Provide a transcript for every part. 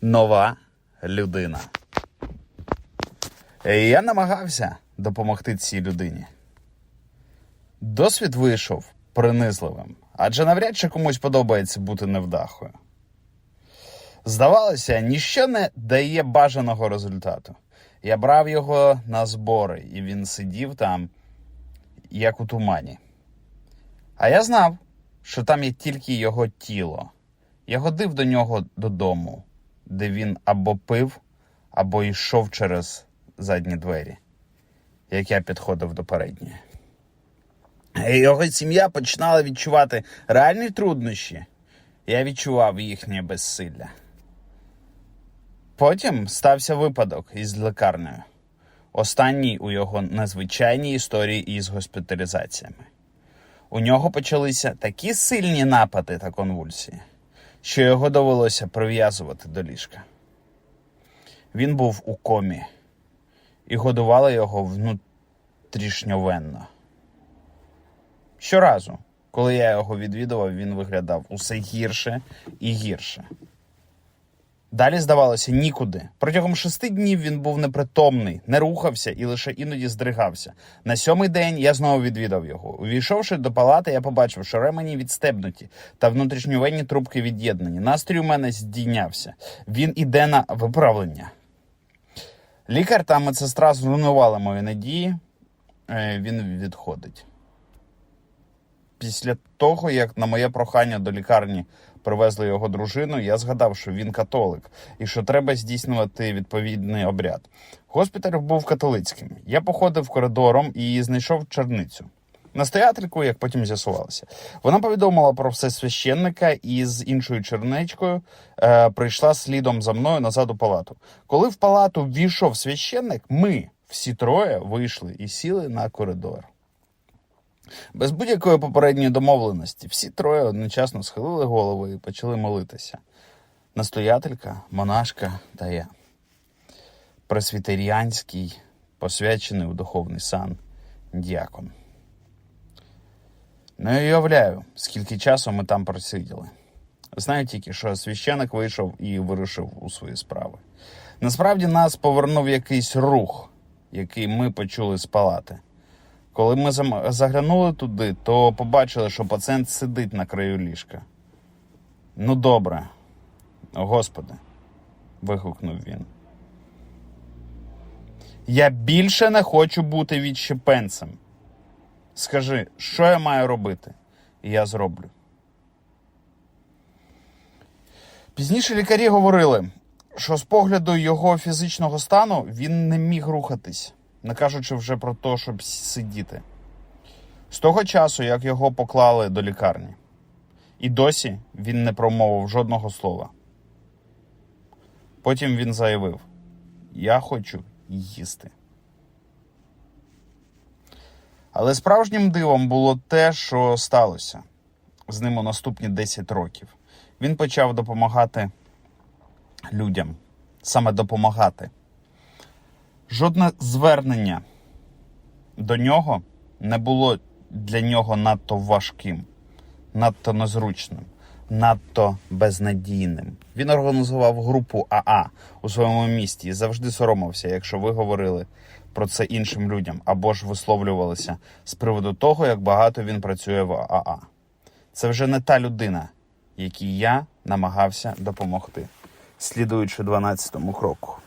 Нова людина. Я намагався допомогти цій людині. Досвід вийшов принизливим, адже навряд чи комусь подобається бути невдахою. Здавалося, ніщо не дає бажаного результату. Я брав його на збори, і він сидів там, як у тумані. А я знав, що там є тільки його тіло. Я ходив до нього додому, де він або пив, або йшов через задні двері, як я підходив до передньої. Його сім'я починала відчувати реальні труднощі. Я відчував їхнє безсилля. Потім стався випадок із лікарнею. Останній у його незвичайній історії із госпіталізаціями. У нього почалися такі сильні напади та конвульсії, що його довелося прив'язувати до ліжка. Він був у комі і годували його внутрішньовенно. Щоразу, коли я його відвідував, він виглядав усе гірше і гірше. Далі здавалося нікуди. Протягом шести днів він був непритомний, не рухався і лише іноді здригався. На сьомий день я знову відвідав його. Увійшовши до палати, я побачив, що ремені відстебнуті та внутрішньовенні трубки від'єднані. Настрій у мене здійнявся. Він іде на виправлення. Лікар та медсестра зруйнували мої надії. Е, Він відходить. Після того, як на моє прохання до лікарні привезли його дружину, я згадав, що він католик і що треба здійснювати відповідний обряд. Госпіталь був католицьким. Я походив коридором і знайшов черницю. Настоятельку, як потім з'ясувалося, вона повідомила про все священника і з іншою черничкою е, прийшла слідом за мною назад у палату. Коли в палату ввійшов священник, ми всі троє вийшли і сіли на коридор. Без будь-якої попередньої домовленості всі троє одночасно схилили голови і почали молитися. Настоятелька, монашка та я. Пресвітеріанський, посвячений у духовний сан діакон. Не уявляю, скільки часу ми там просиділи. Знаю тільки, що священик вийшов і вирушив у свої справи. Насправді нас повернув якийсь рух, який ми почули з палати. Коли ми заглянули туди, то побачили, що пацієнт сидить на краю ліжка. Ну, добре, Господи, вигукнув він. Я більше не хочу бути відщепенцем. Скажи, що я маю робити? І я зроблю. Пізніше лікарі говорили, що з погляду його фізичного стану він не міг рухатись, не кажучи вже про те, щоб сидіти. З того часу, як його поклали до лікарні, і досі він не промовив жодного слова. Потім він заявив: Я хочу їсти. Але справжнім дивом було те, що сталося з ним у наступні 10 років. Він почав допомагати людям, саме допомагати. Жодне звернення до нього не було для нього надто важким, надто незручним, надто безнадійним. Він організував групу АА у своєму місті і завжди соромився, якщо ви говорили про це іншим людям або ж висловлювалися з приводу того, як багато він працює в АА. Це вже не та людина, якій я намагався допомогти, слідуючи 12-му кроку.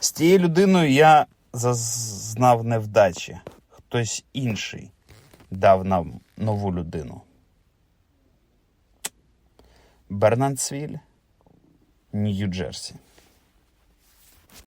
З тією людиною я зазнав невдачі. Хтось інший дав нам нову людину. Бернардсвіль, Нью-Джерсі.